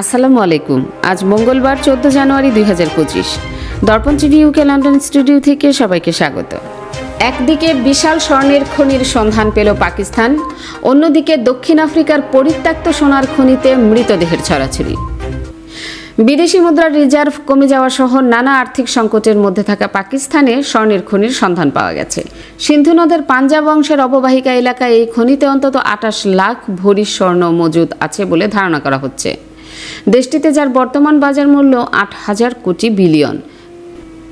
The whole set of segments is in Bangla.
আসসালামু আলাইকুম। আজ মঙ্গলবার চোদ্দ জানুয়ারি দুই হাজার পঁচিশ। দর্পণ টিভি ইউকে লন্ডন স্টুডিও থেকে সবাইকে স্বাগত। একদিকে বিশাল স্বর্ণের খনির সন্ধান পেল পাকিস্তান, অন্যদিকে দক্ষিণ আফ্রিকার পরিত্যক্ত সোনার খনিতে মৃতদেহের ছড়াছড়ি। বিদেশি মুদ্রার রিজার্ভ কমে যাওয়া সহ নানা আর্থিক সংকটের মধ্যে থাকা পাকিস্তানে স্বর্ণের খনির সন্ধান পাওয়া গেছে। সিন্ধু নদের পাঞ্জাব অংশের অববাহিকা এলাকায় এই খনিতে অন্তত আটাশ লাখ ভরি স্বর্ণ মজুদ আছে বলে ধারণা করা হচ্ছে। দেশটিতে যার বর্তমান বাজার মূল্য আট হাজার কোটি বিলিয়ন।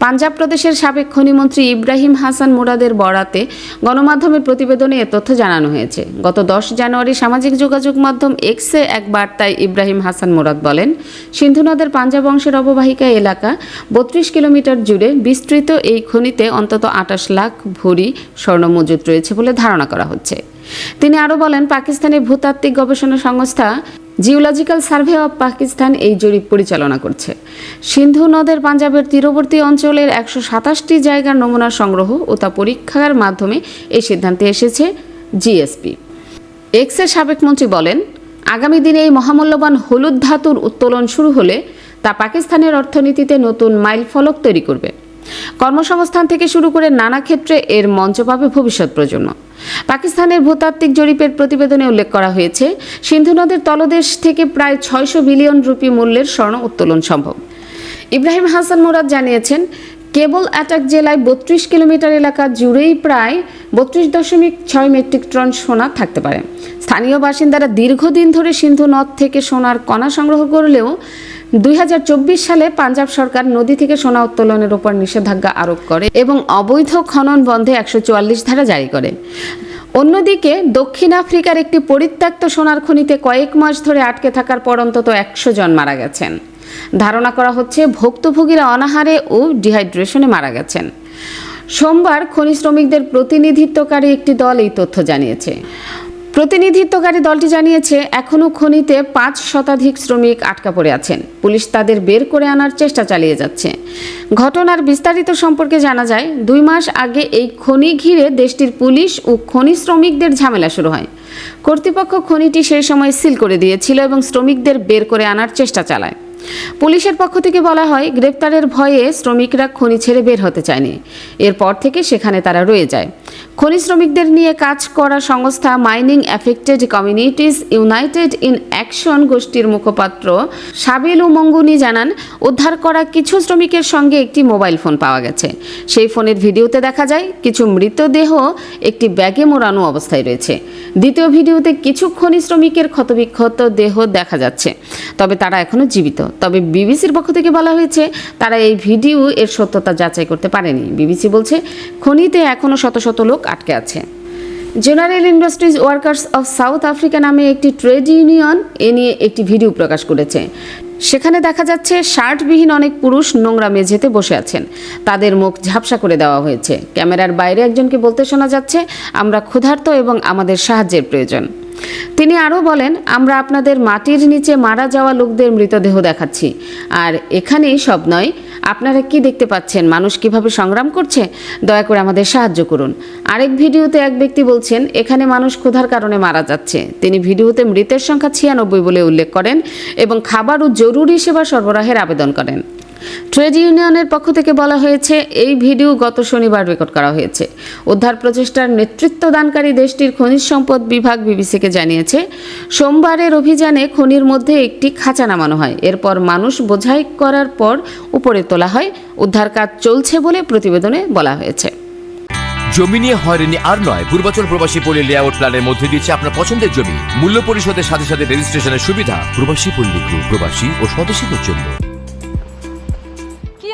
পাঞ্জাব প্রদেশের সাবেক খনিমন্ত্রী ইব্রাহিম হাসান মুরাদের বরাতে গণমাধ্যমের প্রতিবেদনে এ তথ্য জানানো হয়েছে। গত দশ জানুয়ারি সামাজিক যোগাযোগ মাধ্যম এক্সে এক বার্তায় ইব্রাহিম হাসান মুরাদ বলেন, সিন্ধু নদের পাঞ্জাব অংশের অববাহিকা এলাকা বত্রিশ কিলোমিটার জুড়ে বিস্তৃত এই খনিতে অন্তত আটাশ লাখ ভরি স্বর্ণ মজুদ রয়েছে বলে ধারণা করা হচ্ছে। তিনি আরও বলেন, পাকিস্তানের ভূতাত্ত্বিক গবেষণা সংস্থা জিওলজিক্যাল সার্ভে অব পাকিস্তান এই জরিপ পরিচালনা করছে। সিন্ধু নদের পাঞ্জাবের তীরবর্তী অঞ্চলের একশো সাতাশটি জায়গার নমুনা সংগ্রহ ও তা পরীক্ষার মাধ্যমে এই সিদ্ধান্তে এসেছে জিএসপি। এক্সের সাবেক মন্ত্রী বলেন, আগামী দিনে এই মহামূল্যবান হলুদ ধাতুর উত্তোলন শুরু হলে তা পাকিস্তানের অর্থনীতিতে নতুন মাইলফলক তৈরি করবে। কর্মসংস্থান থেকে শুরু করে নানা ক্ষেত্রে এর মঞ্চ পাবে ভবিষ্যৎ প্রজন্ম। পাকিস্তানের ভূতাত্ত্বিক জরিপের প্রতিবেদনে উল্লেখ করা হয়েছে, সিন্ধু নদের তলদেশ থেকে প্রায় ছয়শো বিলিয়ন রুপি মূল্যের স্বর্ণ উত্তোলন সম্ভব। ইব্রাহিম হাসান মুরাদ জানিয়েছেন কেবল অ্যাটাক জেলায় বত্রিশ কিলোমিটার এলাকা জুড়েই প্রায় বত্রিশ দশমিক ছয় মেট্রিক টন সোনা থাকতে পারে। স্থানীয় বাসিন্দারা দীর্ঘদিন ধরে সিন্ধু নদ থেকে সোনার কণা সংগ্রহ করলেও দুই হাজার চব্বিশ সালে পাঞ্জাব সরকার নদী থেকে সোনা উত্তোলনের উপর নিষেধাজ্ঞা আরোপ করে এবং অবৈধ খনন বন্ধে একশো চুয়াল্লিশ ধারা জারি করে। অন্যদিকে দক্ষিণ আফ্রিকার একটি পরিত্যক্ত সোনার খনিতে কয়েক মাস ধরে আটকে থাকার পর অন্তত একশো জন মারা গেছেন। ধারণা করা হচ্ছে ভুক্তভোগীরা অনাহারে ও ডিহাইড্রেশনে মারা গেছেন। সোমবার খনি শ্রমিকদের প্রতিনিধিত্বকারী একটি দল এই তথ্য জানিয়েছে। প্রতিনিধিত্বকারী দলটি জানিয়েছে এখনও খনিতে পাঁচ শতাধিক শ্রমিক আটকা পড়ে আছেন। পুলিশ তাদের বের করে আনার চেষ্টা চালিয়ে যাচ্ছে। ঘটনার বিস্তারিত সম্পর্কে জানা যায়, দুই মাস আগে এই খনি ঘিরে দেশটির পুলিশ ও খনি শ্রমিকদের ঝামেলা শুরু হয়। কর্তৃপক্ষ খনিটি সেই সময় সিল করে দিয়েছিল এবং শ্রমিকদের বের করে আনার চেষ্টা চালায়। পুলিশের পক্ষ থেকে বলা হয়, গ্রেপ্তারের ভয়ে শ্রমিকরা খনি ছেড়ে বের হতে চায়নি। এরপর থেকে সেখানে তারা রয়ে যায়। খনি শ্রমিকদের নিয়ে কাজ করা সংস্থা mining affected communities united in action গোষ্ঠীর মুখপাত্র সাবিল মঙ্গুনি জানান, উদ্ধার করা কিছু শ্রমিকের সঙ্গে একটি মোবাইল ফোন পাওয়া গেছে। সেই ফোনের ভিডিওতে দেখা যায়, কিছু মৃতদেহ একটি ব্যাগে মোড়ানো অবস্থায় রয়েছে। দ্বিতীয় ভিডিওতে কিছু খনি শ্রমিকের ক্ষতবিক্ষত দেহ দেখা যাচ্ছে। তবে তারা এখনও জীবিত। তবে বিবিসির পক্ষ থেকে বলা হয়েছে, তারা এই ভিডিও এর সত্যতা যাচাই করতে পারেনি। বিবিসি বলছে, খনিতে এখনও শত শত লোক আটকে আছে। General Industries Workers of South Africa নামে একটি ট্রেড ইউনিয়ন এ নিয়ে একটি ভিডিও প্রকাশ করেছে। সেখানে দেখা যাচ্ছে শার্টবিহীন অনেক পুরুষ নোংরা মেঝেতে বসে আছেন। তাদের মুখ ঝাপসা করে দেওয়া হয়েছে। ক্যামেরার বাইরে একজনকে বলতে শোনা যাচ্ছে, আমরা ক্ষুধার্ত এবং আমাদের সাহায্যের প্রয়োজন। তিনি আরও বলেন, আমরা আপনাদের মাটির নিচে মারা যাওয়া লোকদের মৃতদেহ দেখাচ্ছি। আর এখানেই সব নয়, আপনারা কি দেখতে পাচ্ছেন? মানুষ কীভাবে সংগ্রাম করছে? দয়া করে আমাদের সাহায্য করুন। আরেক ভিডিওতে এক ব্যক্তি বলছেন, এখানে মানুষ ক্ষুধার কারণে মারা যাচ্ছে। তিনি ভিডিওতে মৃতের সংখ্যা ছিয়ানব্বই বলে উল্লেখ করেন এবং খাবার ও জরুরি সেবা সরবরাহের আবেদন করেন। ট্রেড ইউনিয়নের পক্ষ থেকে বলা হয়েছে, এই ভিডিও গত শনিবার রেকর্ড করা হয়েছে। উদ্ধার প্রচেষ্টার নেতৃত্ব দানকারী দেশটির খনিজ সম্পদ বিভাগ বিবিসিকে জানিয়েছে, সোমবারের অভিযানে খনির মধ্যে একটি খাঁচা নামানো হয়। এরপর মানুষ বোঝাই করার পর উপরে তোলা হয়। উদ্ধার কাজ চলছে বলে প্রতিবেদনে বলা হয়েছে। জমি নিয়ে হয়রানি আর নয়। পূর্বাচল প্রবাসী পল্লী লেআউট প্ল্যানের মধ্যে দিচ্ছে আপনার পছন্দের জমি। মূল্য পরিশোধের সাথে সাথে রেজিস্ট্রেশনের সুবিধা। প্রবাসী পল্লী গ্রুপ প্রবাসী ও স্বদেশীদের জন্য।